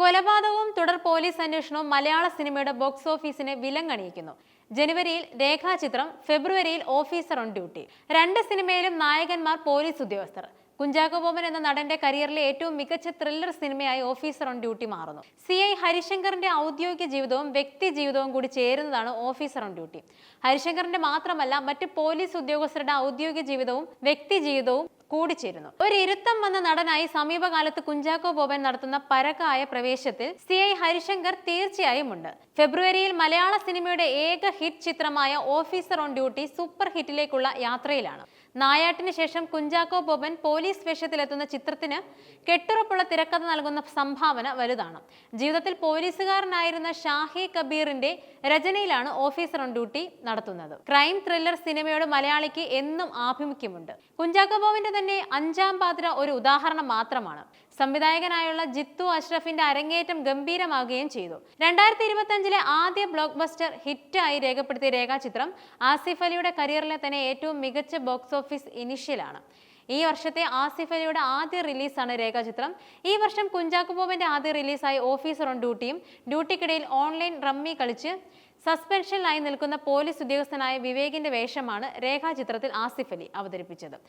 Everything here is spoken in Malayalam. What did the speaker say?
കൊലപാതകവും തുടർ പോലീസ് അന്വേഷണവും മലയാള സിനിമയുടെ ബോക്സ് ഓഫീസിനെ വിലങ്ങണിയിക്കുന്നു. ജനുവരിയിൽ രേഖാചിത്രം ഫെബ്രുവരിയിൽ ഓഫീസർ ഓൺ ഡ്യൂട്ടി. രണ്ട് സിനിമയിലും നായകന്മാർ പോലീസ് ഉദ്യോഗസ്ഥർ. കുഞ്ചാക്കോ ബോബൻ എന്ന നടന്റെ കരിയറിലെ ഏറ്റവും മികച്ച ത്രില്ലർ സിനിമയായി ഓഫീസർ ഓൺ ഡ്യൂട്ടി മാറുന്നു. സി ഐ ഹരിശങ്കറിന്റെ ഔദ്യോഗിക ജീവിതവും വ്യക്തി ജീവിതവും കൂടി ചേരുന്നതാണ് ഓഫീസർ ഓൺ ഡ്യൂട്ടി. ഹരിശങ്കറിന്റെ മാത്രമല്ല മറ്റ് പോലീസ് ഉദ്യോഗസ്ഥരുടെ ഔദ്യോഗിക ജീവിതവും വ്യക്തി ജീവിതവും കൂടിച്ചേരുന്നു. ഒരു ഇരുത്തം വന്ന നടനായി സമീപകാലത്ത് കുഞ്ചാക്കോ ബോബൻ നടത്തുന്ന പരകായ പ്രവേശത്തിൽ സി ഐ ഹരിശങ്കർ തീർച്ചയായും ഉണ്ട് ഫെബ്രുവരിയിൽ മലയാള സിനിമയുടെ ഏക ഹിറ്റ് ചിത്രമായ ഓഫീസർ ഓൺ ഡ്യൂട്ടി സൂപ്പർ ഹിറ്റിലേക്കുള്ള യാത്രയിലാണ്. നായാട്ടിന് ശേഷം കുഞ്ചാക്കോ ബോബൻ പോലീസ് വേഷത്തിലെത്തുന്ന ചിത്രത്തിന് കെട്ടുറപ്പുള്ള തിരക്കഥ നൽകുന്ന സംഭാവന വലുതാണ്. ജീവിതത്തിൽ പോലീസുകാരനായിരുന്ന ഷാഹി കബീറിന്റെ രചനയിലാണ് ഓഫീസർ ഓൺ ഡ്യൂട്ടി നടത്തുന്നത്. ക്രൈം ത്രില്ലർ സിനിമയോട് മലയാളിക്ക് എന്നും ആഭിമുഖ്യമുണ്ട്. കുഞ്ചാക്കോ ബോബന്റെ തന്നെ അഞ്ചാം പാതിര ഒരു ഉദാഹരണം മാത്രമാണ്. സംവിധായകനായുള്ള ജിത്തു അഷ്റഫിന്റെ അരങ്ങേറ്റം ഗംഭീരമാകുകയും ചെയ്തു. രണ്ടായിരത്തി ഇരുപത്തി ആദ്യ ബ്ലോക്ക് ബസ്റ്റർ ഹിറ്റായി രേഖപ്പെടുത്തിയ രേഖാചിത്രം ആസിഫ് അലിയുടെ കരിയറിലെ തന്നെ ഏറ്റവും മികച്ച ബോക്സ് ഓഫീസ് ഇനിഷ്യലാണ് ഈ വർഷത്തെ ആസിഫ് അലിയുടെ ആദ്യ റിലീസാണ് രേഖാചിത്രം. ഈ വർഷം കുഞ്ചാക്കുബോബിന്റെ ആദ്യ റിലീസായി ഓഫീസർ ഓൺ ഡ്യൂട്ടിയും ഡ്യൂട്ടിക്കിടയിൽ ഓൺലൈൻ റമ്മി കളിച്ച് സസ്പെൻഷനിലായി നിൽക്കുന്ന പോലീസ് ഉദ്യോഗസ്ഥനായ വിവേകിന്റെ വേഷമാണ് രേഖാചിത്രത്തിൽ ആസിഫ് അലി അവതരിപ്പിച്ചത്.